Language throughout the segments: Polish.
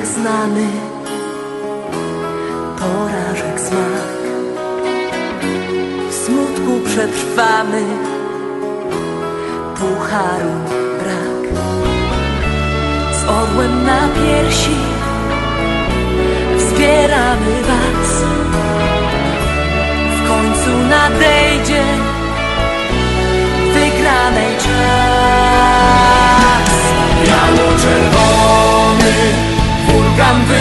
porażek znany, porażek smak. W smutku przetrwamy, pucharu brak. Z orłem na piersi wzbieramy was. I'm free.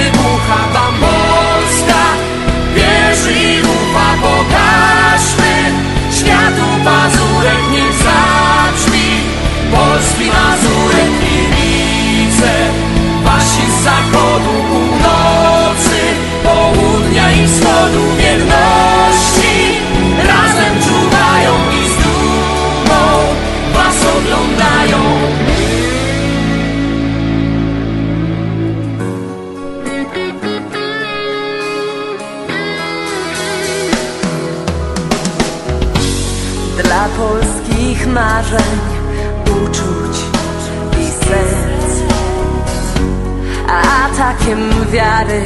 a atakiem wiary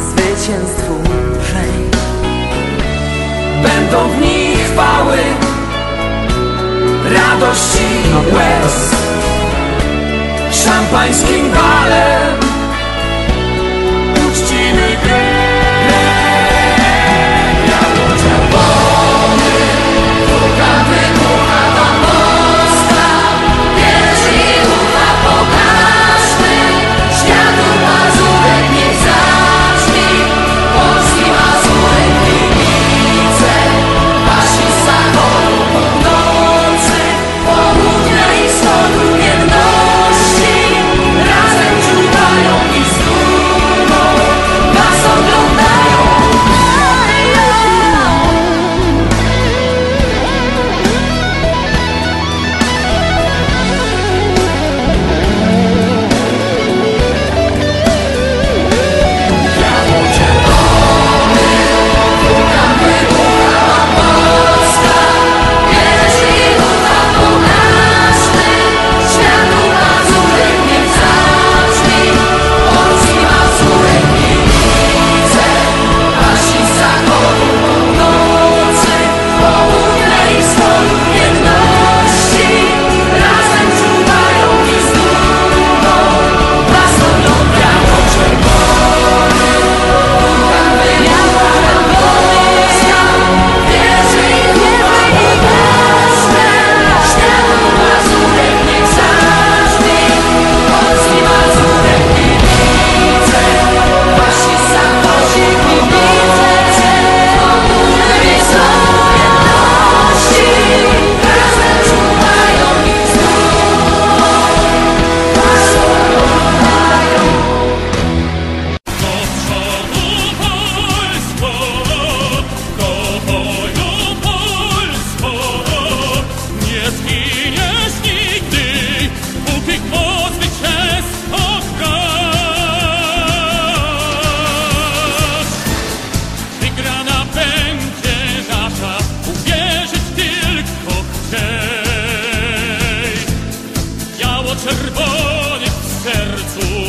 zwycięstwu lżej. Będą w nich chwały, radości i łez, szampańskim walem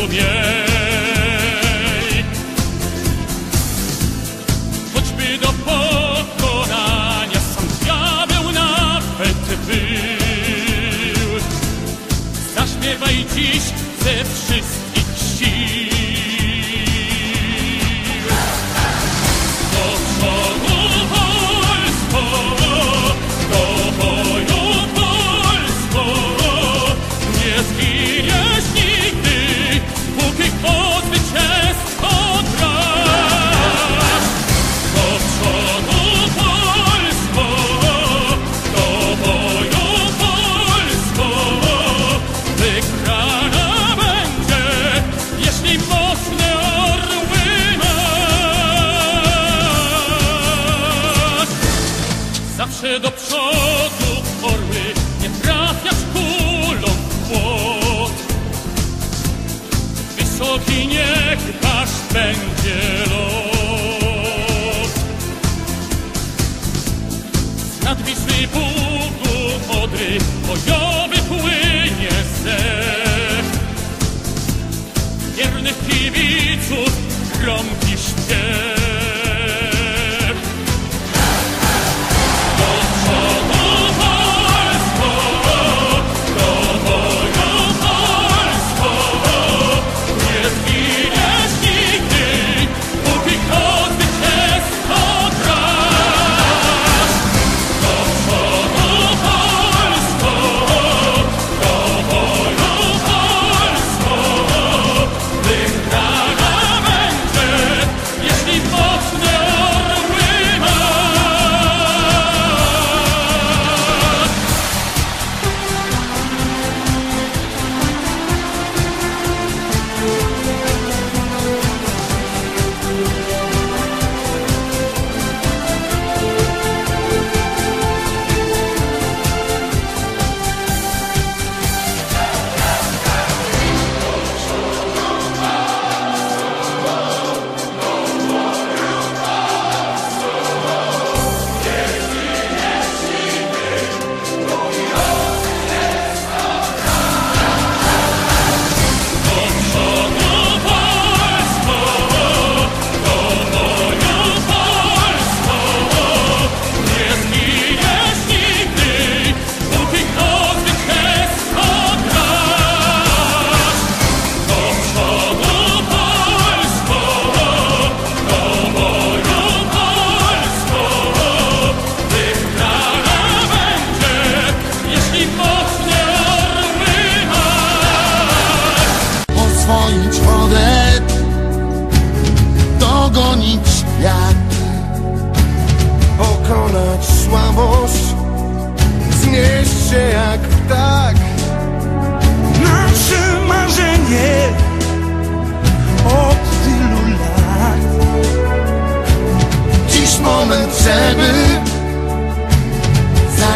wokół. Choćby do pokonania sam diabeł nawet był. Zaśmiewaj dziś ze wszystkich będzie los. Z nadwisły Bóg Odry bojowy płynie zech. Wiernych kibiców gromki śpiew.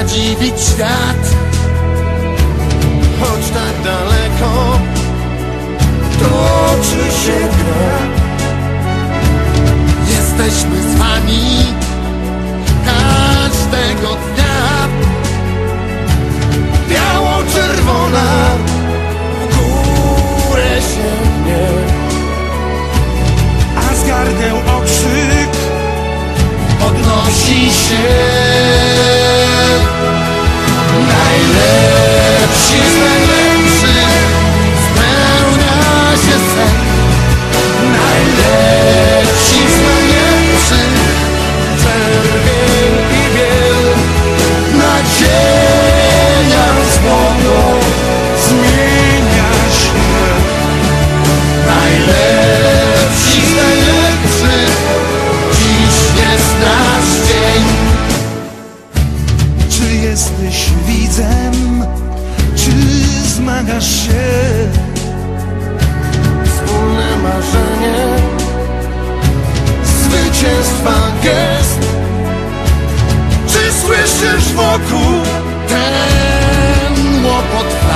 zadziwić świat. Choć tak daleko Toczy się gra. Jesteśmy z wami Każdego dnia. Biało-czerwona W górę sięgnie A zgarnę okrzyk Odnosi się. jesteś widzem, czy zmagasz się? Wspólne marzenie, zwycięstwa gest. Czy słyszysz wokół ten łopot?